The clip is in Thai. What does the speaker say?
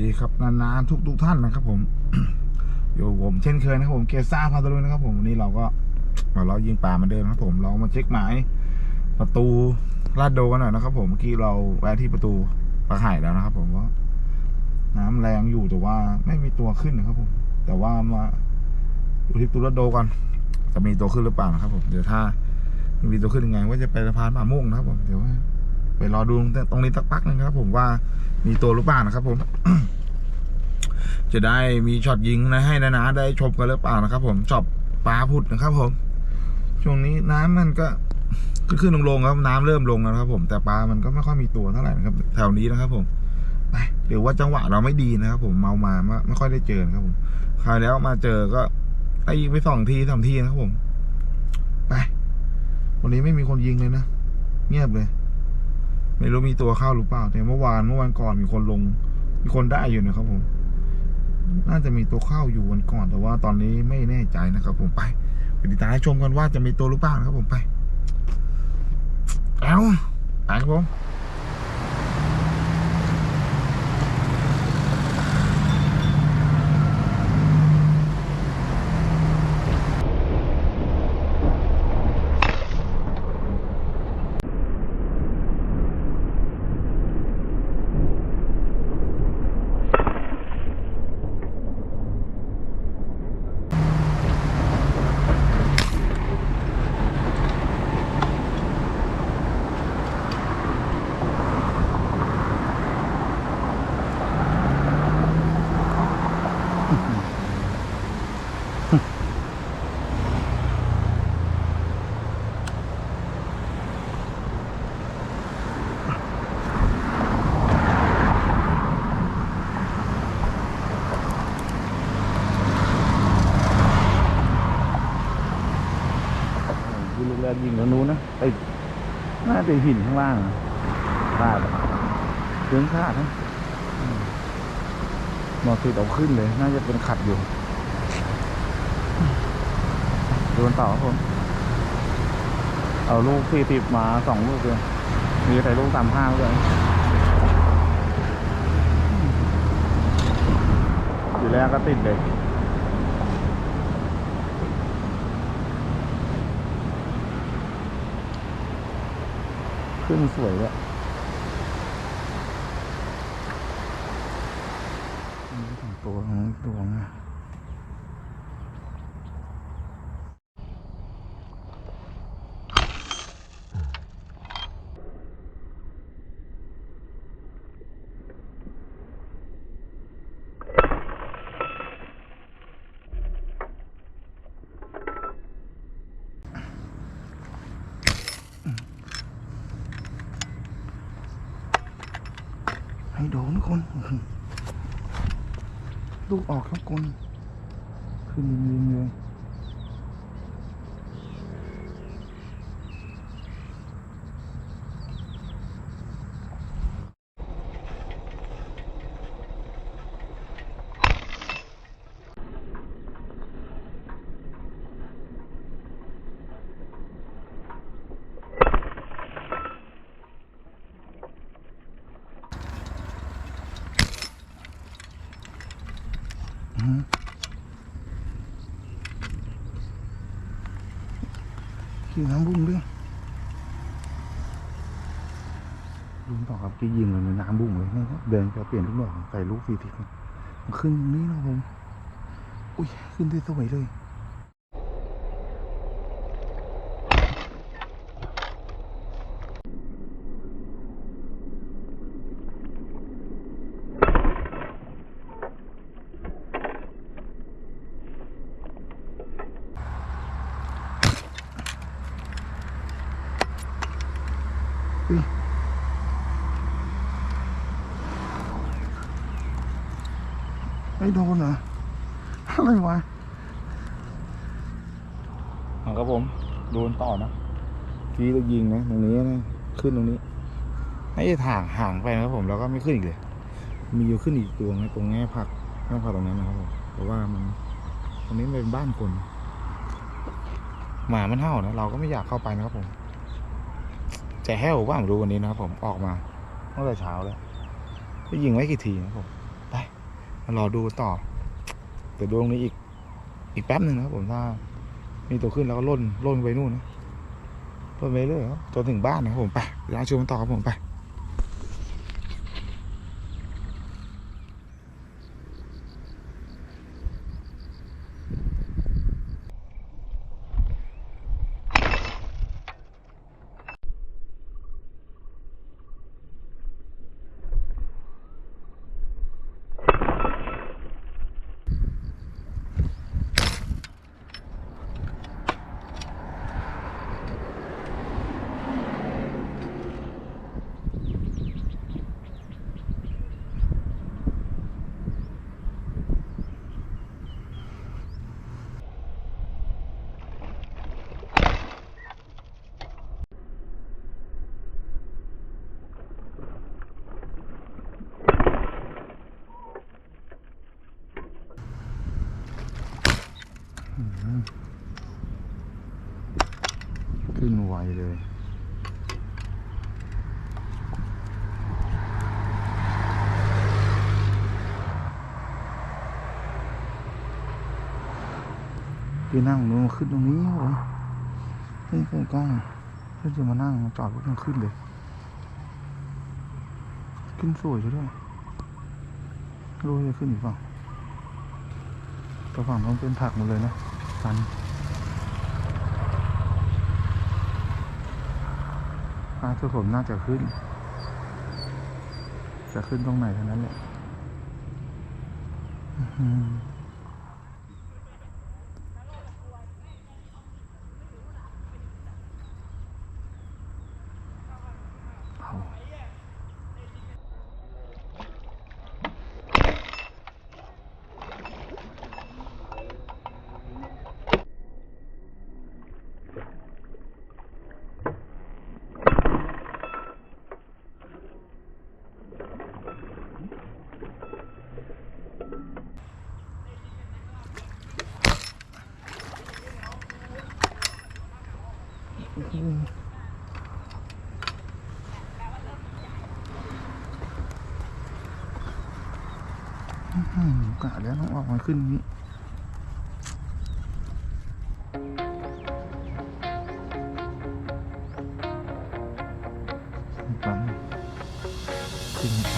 ดีครับนานๆทุกทุกๆท่านนะครับ ผมอยู่ผมเช่นเคยนะครับผมเกซ่าพาตะลุยนะครับ ผมวันนี้เราก็มาเรายิงปลาเหมาเดิมนะครับ ผมเรามาเช็คหมายประตูลาดโดกันหน่อยนะครับ ผมเมื่อกี้เราแวะที่ประตูปลาไห่แล้วนะครับ ผมว่าน้ำแรงอยู่แต่ว่าไม่มีตัวขึ้นนะครับ ผม แต่ว่ามาอยู่ที่ประตูลาดโดก่อนจะมีตัวขึ้นหรือเปล่านะครับ ผมเดี๋ยวถ้ามีตัวขึ้นยังไงว่าจะไปสะพานป่าม่วงนะครับ ผมเดี๋ยวไปรอดูตรงนี้สักพักหนึงครับ ผมว่ามีตัวหรือเปล่านะครับ ผม จะได้มีช็อตยิงนะให้นะนะได้ชมกันหรือเปล่านะครับ ผมช็อตปลาพุดนะครับ ผม ช่วงนี้น้ำมันก็ขึ้นลงลงๆครับน้ำเริ่มลงแล้วนะครับ ผมแต่ปลามันก็ไม่ค่อยมีตัวเท่าไหร่นะครับ แถวนี้นะครับ ผมไปหรือว่าจังหวะเราไม่ดีนะครับ ผมเมามาไม่ไม่ค่อยได้เจอนะครับผมคราวแล้วมาเจอก็ไอ้ยิงไปสองทีสามทีนะครับผม ไป วันนี้ไม่มีคนยิงเลยนะเงียบเลย ไม่รู้มีตัวเข้าหรือเปล่าแต่เมื่อวานเมื่อวันก่อนมีคนลง มีคนได้อยู่นะครับผม น่าจะมีตัวเข้าอยู่วันก่อน แต่ว่าตอนนี้ไม่แน่ใจนะครับ ผมไปไปติดตามให้ชมกันว่าจะมีตัวหรือเปล่านะครับผมไป เอาไปครับผมือลูกแรกยิงตรงนู้นนะไอ้น่าจะหินข้างล่างอะพลาดเครื่องคาดนะอืมหมอติดเอาขึ้นเลย น่าจะเป็นขัดอยู่โดนต่อครับผมเอาลูกสี่สิบมาสองลูกเลยมีใส่ลูกสามห้าด้วยอยู่แรกก็ติดเลย ขึ้นสวยเลยนี่สองตัวของตัวนะ ให้โดนคนอื้อหือลูกออกครับคน ขึ้นยิงเลย ขี่น้ำบุ้งด้วยลุงต่อครับที่ยิงเลยนน้ำบุ้งเลยนะครับเดินจะเปลี่ยนทุกดอกใส่ลูกสี่ทิศมันขึ้นตรงนี้นะผม อุ้ยขึ้นได้สวยเลย ไม่โดนเหรออะไรวะครับผม โดนต่อนะทีเรายิงนะตรงนี้นะขึ้นตรงนี้ให้ห่างห่างไปนะครับผมแล้วก็ไม่ขึ้นอีกเลย มีอยู่ขึ้นอีกตัวนะตรงแง่ผักแง่ผักตรงนั้นนะครับผมเพราะว่ามันตรงนี้เป็นบ้านคนหมามันเห่านะเราก็ไม่อยากเข้าไปนะครับผมจะแห้วว่าผมรู้วันนี้นะครับผมออกมาตั้งแต่เช้าเลยก็ยิงไว้กี่ทีนะครับผม รอดูต่อ เดี๋ยวดูตรงนี้อีก อีกแป๊บหนึ่งนะครับผมถ้า มีตัวขึ้นแล้วก็ล่นล่นไปนู่นนะล่นไปเรื่อยครับจนถึงบ้านนะครับผมไปร้านชมกันต่อครับผมไป ขึ้นไวเลยพี่นั่งนู้นขึ้นตรงนี้ครับผมนี่ใกล้ๆเพื่อจะมานั่งจอดรถมันขึ้นเลย ขึ้นสวยซะด้วยไม่รู้ว่าจะขึ้นอีกเปล่าแต่ฝั่งนั้นเป็นผักหมดเลยนะ ฟัน ปลาคือผมน่าจะขึ้น จะขึ้นตรงไหนเท่านั้นแหละ กะแล้วต้องออกมาขึ้นนี้ปั๊มขึ้นไป